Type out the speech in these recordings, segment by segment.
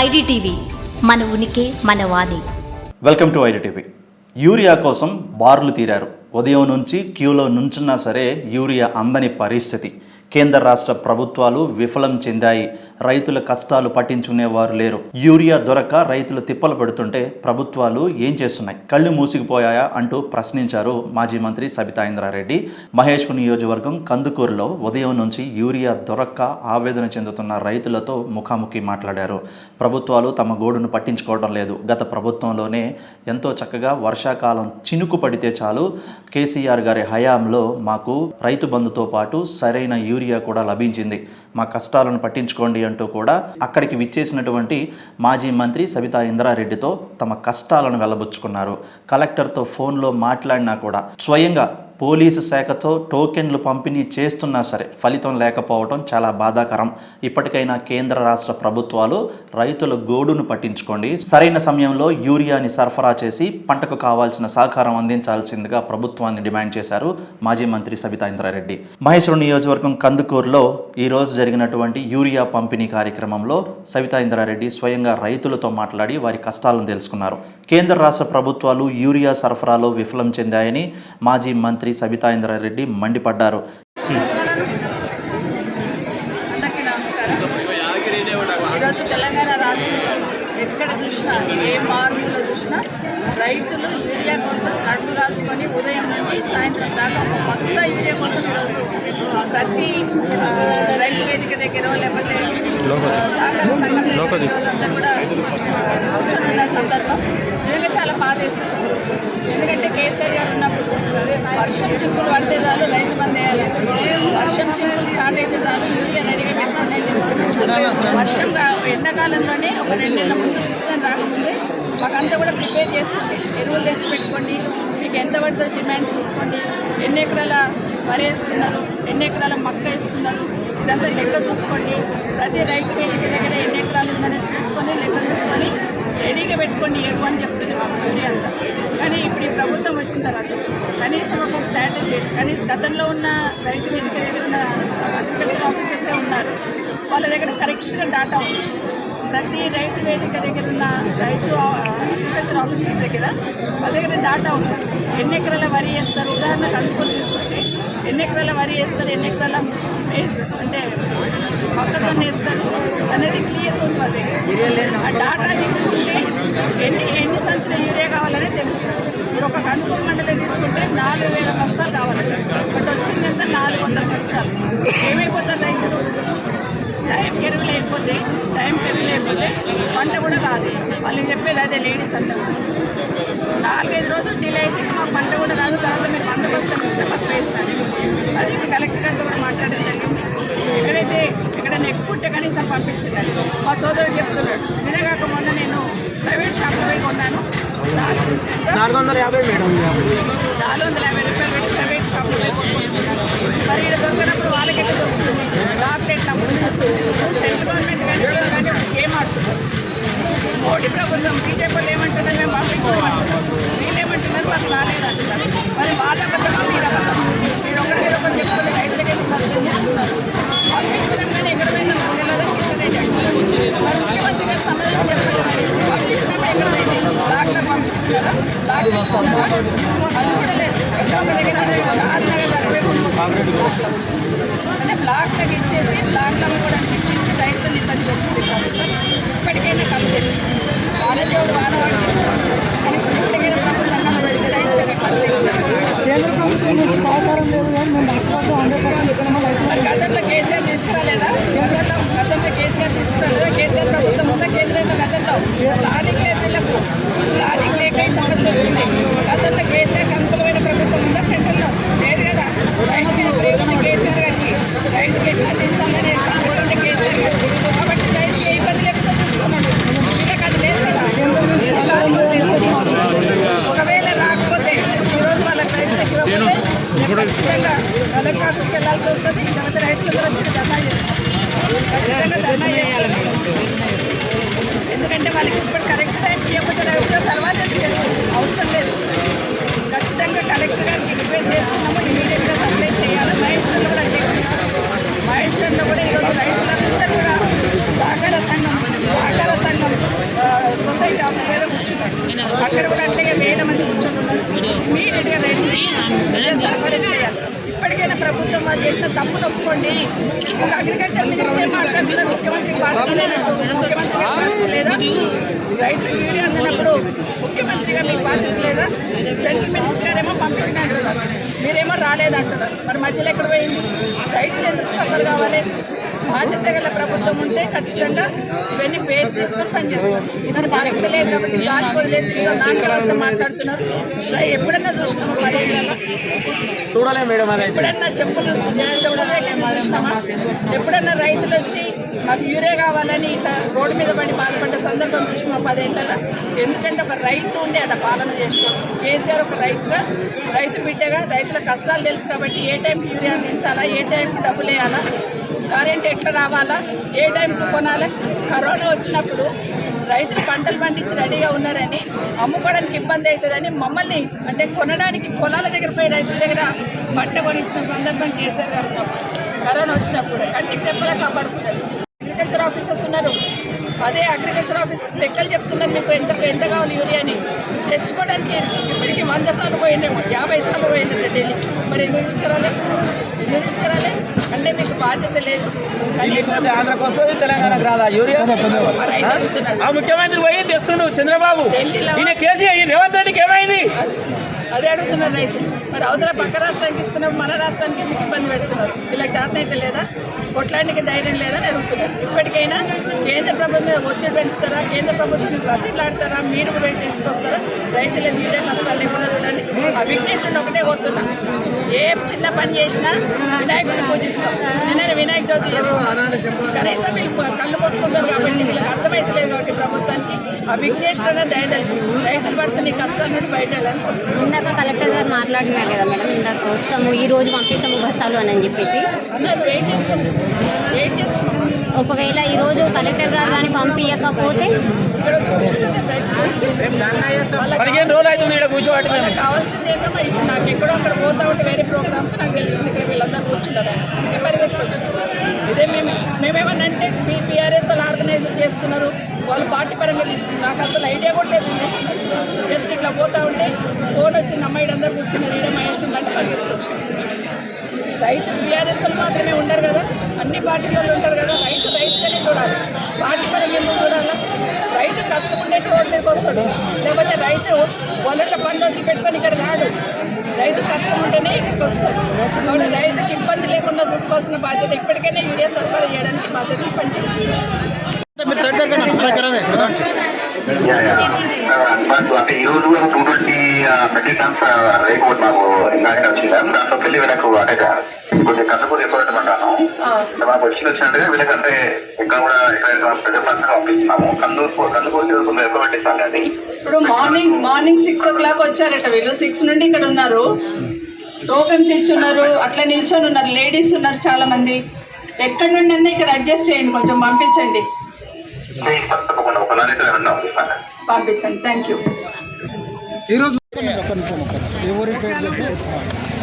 IDTV మన ఉనికి మన వాణి. Welcome to IDTV. యూరియా కోసం బార్లు తీరారు. ఉదయం నుంచి క్యూలో నుంచున్నా సరే యూరియా అందని పరిస్థితి. కేంద్ర రాష్ట్ర ప్రభుత్వాలు విఫలం చెందాయి. రైతుల కష్టాలు పట్టించుకునేవారు లేరు. యూరియా దొరక రైతులు తిప్పలు పెడుతుంటే ప్రభుత్వాలు ఏం చేస్తున్నాయి? కళ్ళు మూసిగిపోయాయా అంటూ ప్రశ్నించారు మాజీ మంత్రి సబితా ఇంద్రారెడ్డి. మహేష్ నియోజకవర్గం కందుకూరులో ఉదయం నుంచి యూరియా దొరక్క ఆవేదన చెందుతున్న రైతులతో ముఖాముఖి మాట్లాడారు. ప్రభుత్వాలు తమ గోడును పట్టించుకోవడం లేదు. గత ప్రభుత్వంలోనే ఎంతో చక్కగా వర్షాకాలం చినుకు పడితే చాలు. కేసీఆర్ గారి హయాంలో మాకు రైతు బంధుతో పాటు సరైన యూరియా కూడా లభించింది. మా కష్టాలను పట్టించుకోండి అంటూ కూడా అక్కడికి విచ్చేసినటువంటి మాజీ మంత్రి సబితా ఇంద్రారెడ్డితో తమ కష్టాలను వెళ్ళబుచ్చుకున్నారు కలెక్టర్తో ఫోన్లో మాట్లాడినా కూడా స్వయంగా పోలీసు శాఖతో టోకెన్లు పంపిణీ చేస్తున్నా సరే ఫలితం లేకపోవడం చాలా బాధాకరం. ఇప్పటికైనా కేంద్ర రాష్ట్ర ప్రభుత్వాలు రైతుల గోడును పట్టించుకోండి. సరైన సమయంలో యూరియాని సరఫరా చేసి పంటకు కావాల్సిన సహకారం అందించాల్సిందిగా ప్రభుత్వాన్ని డిమాండ్ చేశారు మాజీ మంత్రి సబితా ఇంద్రారెడ్డి. మహేశ్వరం నియోజకవర్గం కందుకూరులో ఈరోజు జరిగినటువంటి యూరియా పంపిణీ కార్యక్రమంలో సవితా ఇంద్రారెడ్డి స్వయంగా రైతులతో మాట్లాడి వారి కష్టాలను తెలుసుకున్నారు. కేంద్ర రాష్ట్ర ప్రభుత్వాలు యూరియా సరఫరాలో విఫలం చెందాయని మాజీ మంత్రి సబితా ఇంద్రారెడ్డి మండిపడ్డారు. అందరికీ నమస్కారం. ఈరోజు తెలంగాణ రాష్ట్రంలో ఎక్కడ చూసినా ఏ మార్పులో చూసినా రైతులు యూరియా కోసం నడుము రాల్చుకొని ఉదయం నుండి సాయంత్రం దాకా ఒక బస్తా యూరియా కోసం ఈరోజు ప్రతి రైతు వేదిక దగ్గర లేకపోతే సహకార సంఘం దగ్గర అందరూ కూడా కూర్చొని ఉన్న సందర్భం. నిజంగా చాలా బాధేస్తుంది. ఎందుకంటే కేసీఆర్ గారు వర్షం చిక్కులు పడితే చాలు రైతు బంద్ వేయాలి. వర్షం చిక్కులు స్టార్ట్ అయితే చాలు యూరియా రెడీగా పెట్టుకునే వర్షం ఎండాకాలంలోనే ఒక రెండు నెలల ముందు సీజన్ రాకముందే మాకంతా కూడా ప్రిపేర్ చేస్తుంది. ఎరువులు తెచ్చి పెట్టుకోండి మీకు ఎంత పడుతుంది డిమాండ్ చూసుకోండి. ఎన్ని ఎకరాల వరి వేస్తున్నారు ఎన్ని ఎకరాల మక్క వేస్తున్నారు ఇదంతా లెక్క చూసుకోండి. ప్రతి రైతు వేదిక దగ్గర ఎన్ని ఎకరాలు ఉందనేది చూసుకొని లెక్క చూసుకొని రెడీగా పెట్టుకొని ఎరువు అని చెప్తుంది మాకు యూరియా అంతా. కానీ ఇప్పుడు ఈ ప్రభుత్వం వచ్చిన తర్వాత కనీసం ఒక స్ట్రాటజీ కనీసం గతంలో ఉన్న రైతు వేదిక దగ్గర ఉన్న అగ్రికల్చర్ ఆఫీసర్సే ఉన్నారు. వాళ్ళ దగ్గర కరెక్ట్గా డాటా ఉంది. ప్రతి రైతు వేదిక దగ్గర ఉన్న రైతు అగ్రికల్చర్ ఆఫీసర్స్ దగ్గర వాళ్ళ దగ్గర డాటా ఉంది. ఎన్ని ఎకరాల వరి వేస్తారు? ఉదాహరణకు అందుకొని తీసుకుంటే ఎన్ని ఎకరాల వరి వేస్తారు ఎన్ని ఎకరాల మేజ్ అంటే మొక్కజొన్న వేస్తారు అనేది క్లియర్గా ఉంది వాళ్ళ దగ్గర. ఆ డాటా తీసుకుంటే ఎన్ని ఎన్ని సంచుల యూరియా కావాలనేది తెలుస్తుంది. ఇప్పుడు ఒక కందుకూరు మండలి తీసుకుంటే నాలుగు వేల బస్తాలు కావాలి. బట్ వచ్చింది ఎంత నాలుగు వందల బస్తాలు. ఏమైపోతారు రైతులు టైం ఎరువు లేకపోతే టైం ఎరువు లేకపోతే పంట కూడా రాదు. వాళ్ళు చెప్పేది అదే లేడీస్ అంతా. నాలుగైదు రోజులు డిలే అయితే మా పంట కూడా రాదు. తర్వాత మీరు వంద బస్తాలు ఇచ్చిన పక్క వేస్తాను అది కలెక్టర్ గారితో కూడా మాట్లాడడం జరిగింది. ఎక్కడైతే ఎక్కడైనా ఎక్కువ ఉంటే కనీసం పంపించండి మా సోదరుడు చెప్తున్నాడు. నిన్నగాక మొన్న నేను ప్రైవేట్ షాప్లో పోయి కొన్నాను. నాలుగు వందల యాభై మేడం నాలుగు వందల యాభై రూపాయలు పెట్టి ప్రైవేట్ షాప్లో పోయి కొనుక్కొచ్చుకున్నాను. మరి ఇక్కడ దొరికినప్పుడు వాళ్ళకి ఎట్లా దొరుకుతుంది? డాక్ రేట్లు అమ్ముతున్నారు సెంట్రల్ గవర్నమెంట్ కానీ గేమ్ ఆడుతున్నారు మోడీ ప్రభుత్వం బీజేపీ వాళ్ళు ఏమంటున్నారు మేము పంపించామంటున్నారు. వీళ్ళు ఏమంటున్నారు మాకు రాలేదు అంటున్నారు. మరి వాళ్ళ అబద్ధం మీరు అబద్ధం మీరు ఒకరి మీద ఒకరు చెప్పుకొని రైతులకైతే నష్టం చేస్తున్నారు కానీ ఎక్కడ పోయిందో మాకు తెలియదని కిషన్ రెడ్డి అంటున్నారు మరి ముఖ్యమంత్రి గారు సమాధానం చెప్పాలి మరి పంపించినప్పుడు ఎక్కడ పోయింది డాక్టర్ పంపిస్తున్నారా డాక్టర్ ఇస్తున్నారా అది కూడా లేదు ఎక్కడో ఒక దగ్గర షాద్ నగర్ అరవై కొనుక్కొచ్చుకుంటున్నారు అంటే బ్లాక్లకు ఇచ్చేసి బ్లాక్లను కూడా ఇచ్చేసి రైతులను ఇబ్బంది పెడుతుంది ప్రభుత్వం ఇప్పటికైనా కళ్ళు తెచ్చి వాడదేవుడు వాడవాడు కనీసం ఇప్పటికైనా ప్రభుత్వం కళ్ళు తెచ్చి రైతులకు కళ్ళు లేకుండా చూసుకోవాలి. కేంద్ర ప్రభుత్వం నుంచి సహకారం లేదు కానీ మేము రాష్ట్రాల్లో హండ్రెడ్ పర్సెంట్ ఇక్కడ మరి గతంలో కేసీఆర్ తీసుకురాలేదా గతంలో గతంలో కేసీఆర్ తీసుకురాలేదా కేసీఆర్ ప్రభుత్వం ఉందా కేంద్రంలో గతంలో ప్లానింగ్ లేదు వీళ్ళకు ప్లానింగ్ లేక ఈ సమస్య వచ్చింది గతంలో కేసీఆర్ అనుకూలమైన ప్రభుత్వం ఉందా సెంట్రల్లో లేదు కదా రైతుకి ప్రేమ ఉంది కేసీఆర్ గారికి రైతుకి చేయండి ఒక అగ్రికల్చర్ మినిస్టర్ మాట్లాడుతున్నారు ముఖ్యమంత్రి బాధ్యత ముఖ్యమంత్రి బాధ్యత లేదా రైతులకు యూరియా అందినప్పుడు ముఖ్యమంత్రిగా మీకు బాధ్యత లేదా సెంట్రల్ మినిస్టర్ గారేమో పంపించిన అంటున్నారు మీరేమో రాలేదంటున్నారు. మరి మధ్యలో ఎక్కడ పోయింది? రైతులు ఎందుకు సఫర్ కావాలి? బాధ్యత గల ప్రభుత్వం ఉంటే ఖచ్చితంగా ఇవన్నీ బేస్ చేసుకొని పనిచేస్తారు. మరి బాధ్యత లేదు కాబట్టి దానికి వదిలేసి నాన్న వస్తే మాట్లాడుతున్నారు. ఎప్పుడన్నా చూసినామా పదేళ్ళలో చూడలే మేడం ఎప్పుడన్నా చెప్పులు చెప్పులు పెట్టింది చూసినామా? ఎప్పుడన్నా రైతులు వచ్చి మాకు యూరియా కావాలని ఇట్లా రోడ్డు మీద పడి బాధపడ్డ సందర్భం చూసినా పదేళ్ళలో ఎందుకంటే ఒక రైతు ఉండి అట్లా పాలన చేసినాం. కేసీఆర్ ఒక రైతుగా రైతు బిడ్డగా రైతుల కష్టాలు తెలుసు కాబట్టి ఏ టైంకి యూరియా అందించాలా ఏ టైంకి డబ్బులు వేయాలా? కరెంట్ ఎట్లా రావాలా? ఏ టైంకి కొనాలి? కరోనా వచ్చినప్పుడు రైతులు పంటలు పండించి రెడీగా ఉన్నారని అమ్ముకోవడానికి ఇబ్బంది అవుతుందని మమ్మల్ని అంటే కొనడానికి పొలాల దగ్గర పోయి రైతుల దగ్గర పంట కొనిచ్చిన సందర్భం చేశారు గారు కరోనా వచ్చినప్పుడు. కంటికి రెప్పలా కాపాడుకున్నారు అగ్రికల్చర్ ఆఫీసర్స్ ఉన్నారు. అదే అగ్రికల్చర్ ఆఫీసర్స్ లెక్కలు చెప్తున్నారు మీకు ఎంత ఎంత కావాలి యూరియాని తెచ్చుకోవడానికి ఇప్పటికి వంద సార్లు పోయినాము యాభై సార్లు పోయినట్టు ఢిల్లీకి మరి ఎందుకు తీసుకురాలే? ఎందుకు తీసుకురాలే? అంటే మీకు బాధ్యత లేదు. కనీసం ఆంధ్రాకి వస్తుంది తెలంగాణకు రాదా? యూరియా? ఆ ముఖ్యమంత్రి పోయి తెస్తుండు చంద్రబాబు. ఈయన కేసీఆర్ ఈ రేవంత్ రెడ్డికి ఏమైంది? అదే అడుగుతున్నారు రైతులు మరి అవతల పక్క రాష్ట్రానికి ఇస్తున్నారు మన రాష్ట్రానికి ఎందుకు ఇబ్బంది పెడుతున్నారు వీళ్ళకి చేతన అయితే లేదా? కొట్లానికి ధైర్యం లేదని అడుగుతున్నారు ఇప్పటికైనా కేంద్ర ప్రభుత్వం మీద ఒత్తిడి పెంచుతారా? కేంద్ర ప్రభుత్వాన్ని ప్రతిలాడతారా మీరు కూడా తీసుకొస్తారా? రైతుల మీరే కష్టాలు లేకుండా చూడండి. ఆ విఘ్నేశ్వరుడు ఒకటే కోరుతున్నా. ఏ చిన్న పని చేసినా వినాయకుడిని పూజిస్తాం. నిన్న వినాయక చవితి చేసుకున్నాం కనీసం వీళ్ళు కళ్ళు పోసుకుంటారు కాబట్టి వీళ్ళకి అర్థమైతలేదు కాబట్టి ప్రభుత్వానికి ఆ విఘ్నేశ్వరుడు దయదలిచి రైతులు పడుతున్న ఈ కష్టాల నుండి బయట ఇందాక కలెక్టర్ గారు మాట్లాడినారు కదా మేడం ఇందాక వస్తాము ఈ రోజు పంపిస్తాము బస్తాలు అని అని చెప్పేసి. అన్నారు వెయిట్ చేస్తాం. వెయిట్ చేస్తాం. ఒకవేళ ఈ రోజు కలెక్టర్ గారు కానీ పంపించకపోతే పదిహేను రోజులు అవుతుంది ఇక్కడ కూర్చోబట్టి మేము. కావాల్సింది ఏంటమ్మా ఇప్పుడు నాకు ఎక్కడో అక్కడ పోతా ఉంటే వేరే ప్రోగ్రామ్కి నాకు తెలిసింది ఇక్కడ వీళ్ళందరూ కూర్చుంటారు ఇంకే ఇదే మేము మేమేమన్నా అంటే మీ పీఆర్ఎస్ వాళ్ళు ఆర్గనైజ్ చేస్తున్నారు. వాళ్ళు పార్టీ పరంగా తీసుకున్నారు. నాకు అసలు ఐడియా కూడా లేదు జస్ట్ ఇట్లా పోతా ఉంటే ఫోన్ వచ్చింది అమ్మాయి అందరూ కూర్చున్నారు. ఈడ మహేష్ ఉందంటే పరిగెత్తుకొచ్చు రైతులు బీఆర్ఎస్ మాత్రమే ఉండరు కదా. అన్ని పార్టీ వాళ్ళు ఉంటారు కదా. రైతు రైతుగానే చూడాలి. పార్టీ పరంగా ఎందుకు చూడాలా? రైతు కష్టపడే రోడ్ మీదకి వస్తాడు. లేకపోతే రైతు వనరుల పనులు వదిలిపెట్టుకొని ఇక్కడ రాడు. రైతు కష్టం ఉంటేనే ఇక్కడికి వస్తాడు. కాబట్టి రైతుకి ఇబ్బంది లేకుండా చూసుకోవాల్సిన బాధ్యత ఇప్పటికైనా యూరియా సరఫరా చేయడానికి బాధ్యత పండి అంటే ఈ రోజు టూ ట్వంటీ మెట్రిక్ టన్స్ రేపు మాకు ఇందాక వచ్చింది దాంట్లో పెళ్ళి వీళ్ళకు అంటే కొంచెం కష్టపడి ఎప్పుడంటాను మాకు వచ్చింది వచ్చినట్టుగా కూడా పంట పంపిస్తున్నాము కందుకు కందుకు కొంచెం ఎక్కువ పెట్టిస్తాం కానీ ఇప్పుడు morning morning six o'clock వచ్చారట వీళ్ళు సిక్స్ నుండి ఇక్కడ ఉన్నారు టోకన్స్ ఇచ్చి ఉన్నారు అట్లా నిల్చొని ఉన్నారు లేడీస్ ఉన్నారు చాలా మంది ఎక్కడి నుండి అన్నా ఇక్కడ అడ్జస్ట్ చేయండి కొంచెం పంపించండి తప్పకుండా ఒక నాణ్యత ఉన్నాం పంపించండి థ్యాంక్ యూ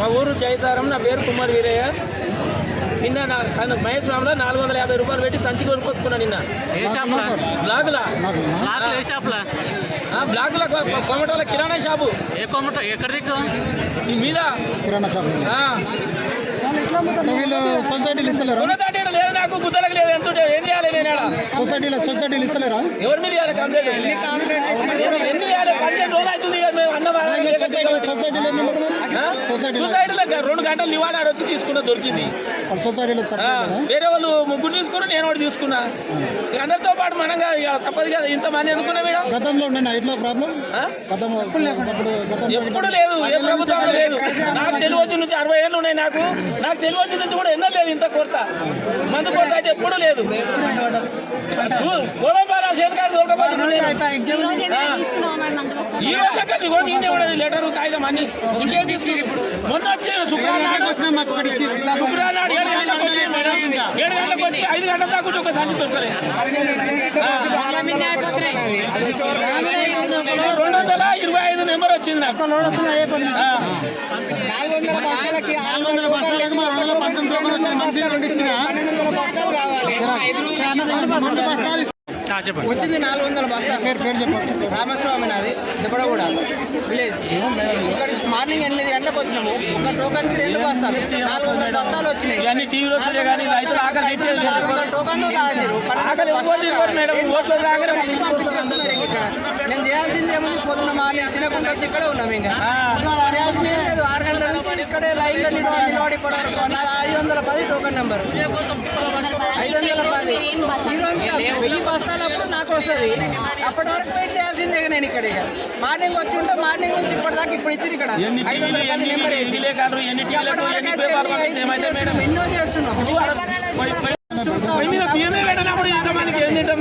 మా ఊరు జైతారం నా పేరు కుమార్ వీరయ్య. నిన్న నా రామ్లో నాలుగు వందల యాభై రూపాయలు పెట్టి సంచి కొనుక్కొచ్చుకున్నా నిన్న. బ్లాగులా. ఆ, బ్లాగుల కొమటోల కిరాణా షాపు. ఏ కొమ్మట ఎక్కడ దిక్కు? ఈ మీద. కిరాణా షాప్. సొసైటీలు ఇస్తలేరా? నాకు గుద్దలకు లేదు ఎంత ఏం చేయాలి నేను? సొసైటీలో సొసైటీలు ఇస్తలేరా? ఎవరి మీద కంప్లైంట్ ఎన్ని- పదిహేను రోజులు అవుతుంది మేము అన్నం? సొసైటీలో సొసైటీలో రెండు గంటలు నివాడ వచ్చి తీసుకున్న దొరికింది. వేరే వాళ్ళు ముగ్గురు తీసుకున్నారు నేను ఒకటి తీసుకున్నా. ఇక అందరితో పాటు మనం కాదు ఇక తప్పదు కదా ఇంతమంది ఎందుకున్నా మేడం గతంలో ఇట్లా ప్రాబ్లం ఎప్పుడు లేదు ఏ ప్రభుత్వం లేదు. నాకు తెలివి వచ్చి నుంచి అరవై ఏళ్ళు ఉన్నాయి నాకు. నాకు తెలివి వచ్చి నుంచి కూడా ఎన్నో లేదు ఇంత కొరత. మందు కొరత అయితే ఎప్పుడు లేదు. గోదాంపాల దొరకపోతే. ఈ రోజు నేనే ఉండేది. లెటర్ కాగితం అన్ని. ఇంకేం తీసుకు ఇప్పుడు. మొన్న వచ్చి శుక్రవారం శుక్రవారం నాడు ఏడు గంటలకు వచ్చి మేడం వచ్చి ఐదు గంటల దాకా ఒక సంచి దొరకలేదు రెండు వందల ఇరవై ఐదు నెంబర్ వచ్చింది నాకు రెండు వందల పంతొమ్మిది వచ్చింది చెప్పండి. నాలుగు వందల బస్తాలు పేరు పేరు చెప్పండి రామస్వామి నాది దిబ్బడగూడ విలేజ్. ఇక్కడ మార్నింగ్ ఎనిమిది గంటలకు వచ్చినాము ఒక టోకన్కి రెండు బస్తాలు. నాలుగు వందల బస్తాలు వచ్చినాయి. ఇవన్నీ టీవీలో కానీ రైతులు ఆకలి టోకన్లు రాసిరు ఆకలి చేయాల్సింది ఏముంది? పొద్దున మార్నింగ్ తినకుండా వచ్చి ఇక్కడే ఉన్నాం ఇంకా. ఆ. చేయాల్సింది ఏం లేదు. ఆరు గంటల నుంచి ఇక్కడే లైన్లో నిలబడి ఐదు వందల పది టోకన్ నెంబర్. ఐదు వందల పది. ఈ రోజు కాదు, వెయ్యి బస్తాలప్పుడు నాకు వస్తుంది. అప్పటి వరకు వెయిట్ చేయాల్సిందే నేను ఇక్కడ ఇక. మార్నింగ్ వచ్చి ఉంటే మార్నింగ్ నుంచి ఇప్పటిదాకా ఇప్పుడు ఇచ్చి ఇక్కడ. ఎన్ని ఐదు వందల పది నెంబర్ వేసి. ఎన్ని అప్పటి వరకు అయితే చేస్తున్నాం.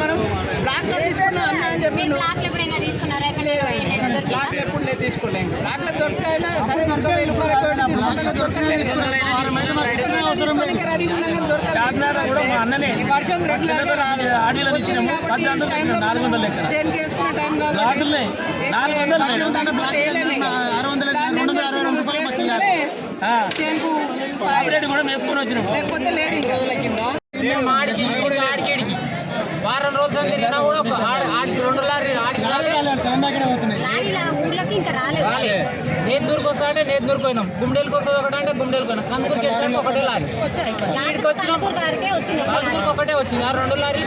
మనం బ్లాక్లో తీసుకున్నా అన్న అని చెప్పి. ఉన్నాం కానీ దొరకలేదు. చార్మినార్ కూడా మా అన్ననే ఈ వర్షం చేనుకి ఆపరేట్ కూడా వేసుకొని వచ్చినాము. లేకపోతే లేదు ఇంకా ఆడికి వారం రోజులు తిరిగినా కూడా ఆడికి రెండు లారీ ఆడికి నేద్దూరుకు వస్తా అంటే నేద్దూరుకు పోయినాం. గుండెలకు వస్తుంది ఒకటి అంటే గుండెలకు పోయినాం. కందుకూరుకి వెళ్తే ఒకటే లారీ. లారీ. కందుకూరుకి ఒకటే వచ్చింది. ఆ రెండు లారీ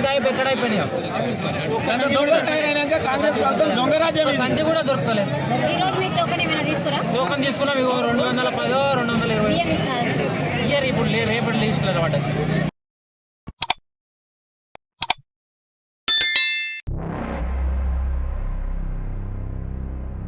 దొంగ రాజ్యం ఇది. సంచి కూడా దొరకలేదు. ఈ రోజు మీకు టోకెన్ తీసుకున్నాం. ఇగో రెండు వందల పదో రెండు వందల ఇరవై. ఇయర్ ఇప్పుడు. లేదు రేపటి లిస్టులో పడ్డది